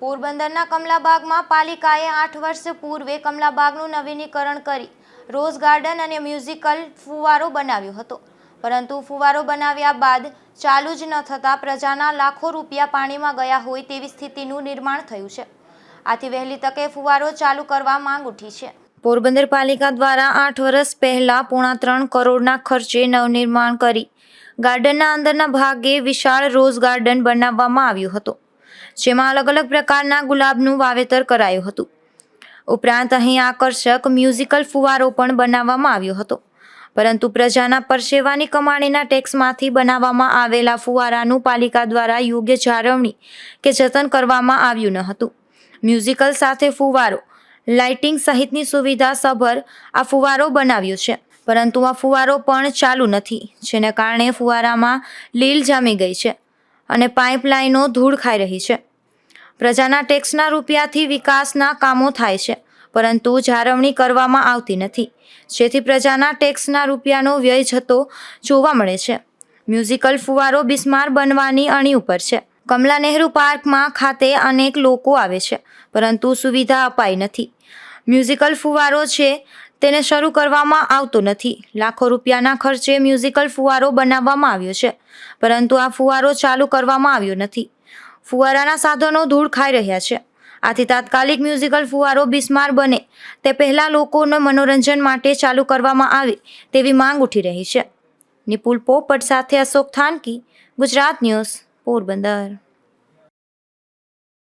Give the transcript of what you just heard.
પોરબંદરના કમલાબાગમાં પાલિકાએ આઠ વર્ષ પૂર્વે કમલાબાગનું નવીનીકરણ કરી રોઝ ગાર્ડન અને મ્યુઝિકલ ફુવારો બનાવ્યો હતો. પરંતુ ફુવારો બનાવ્યા બાદ ચાલુ જ ન થતાં પ્રજાના લાખો રૂપિયા પાણીમાં ગયા હોય તેવી સ્થિતિનું નિર્માણ થયું છે. આથી વહેલી તકે ફુવારો ચાલુ કરવા માંગ ઉઠી છે. પોરબંદર પાલિકા દ્વારા આઠ વર્ષ પહેલાં પોણા ત્રણ કરોડના ખર્ચે નવનિર્માણ કરી ગાર્ડનના અંદરના ભાગે વિશાળ રોઝ ગાર્ડન બનાવવામાં આવ્યું હતું. જેમાં અલગ અલગ પ્રકારના ગુલાબનું વાવેતર કરાયું હતું. ઉપરાંત અહીં આકર્ષક મ્યુઝિકલ ફુવારો પણ બનાવવામાં આવ્યો હતો. પરંતુ પ્રજાના પરસેવાની કમાણીના ટેક્સમાંથી બનાવવામાં આવેલા ફુવારાનું પાલિકા દ્વારા યોગ્ય જાળવણી કે જતન કરવામાં આવ્યું ન હતું. મ્યુઝિકલ સાથે ફુવારો, લાઇટિંગ સહિતની સુવિધા સભર આ ફુવારો બનાવ્યો છે. પરંતુ આ ફુવારો પણ ચાલુ નથી, જેને કારણે ફુવારામાં લીલ જામી ગઈ છે. અને પાઇપલાઇનો ધૂળ ખાઈ રહી છે. પ્રજાના ટેક્સના રૂપિયાથી વિકાસના કામો થાય છે, પરંતુ જાળવણી કરવામાં આવતી નથી. જેથી પ્રજાના ટેક્સના રૂપિયાનો વ્યય જતો જોવા મળે છે. મ્યુઝિકલ ફુવારો બિસ્માર બનવાની અણી ઉપર છે. કમલા નહેરુ પાર્કમાં ખાતે અનેક લોકો આવે છે, પરંતુ સુવિધા અપાઈ નથી. મ્યુઝિકલ ફુવારો છે તેને શરૂ કરવામાં આવતો નથી. લાખો રૂપિયાના ખર્ચે મ્યુઝિકલ ફુવારો બનાવવામાં આવ્યો છે, પરંતુ આ ફુવારો ચાલુ કરવામાં આવ્યો નથી. ફુવારાના સાધનો ધૂળ ખાઈ રહ્યા છે. આથી તાત્કાલિક મ્યુઝિકલ ફુવારો બિસ્માર બને. તે પહેલાં લોકોને મનોરંજન માટે ચાલુ કરવામાં આવે તેવી માંગ ઉઠી રહી છે. નિપુલ પોપટ સાથે અશોક થાનકી, ગુજરાત ન્યૂઝ પોરબંદર.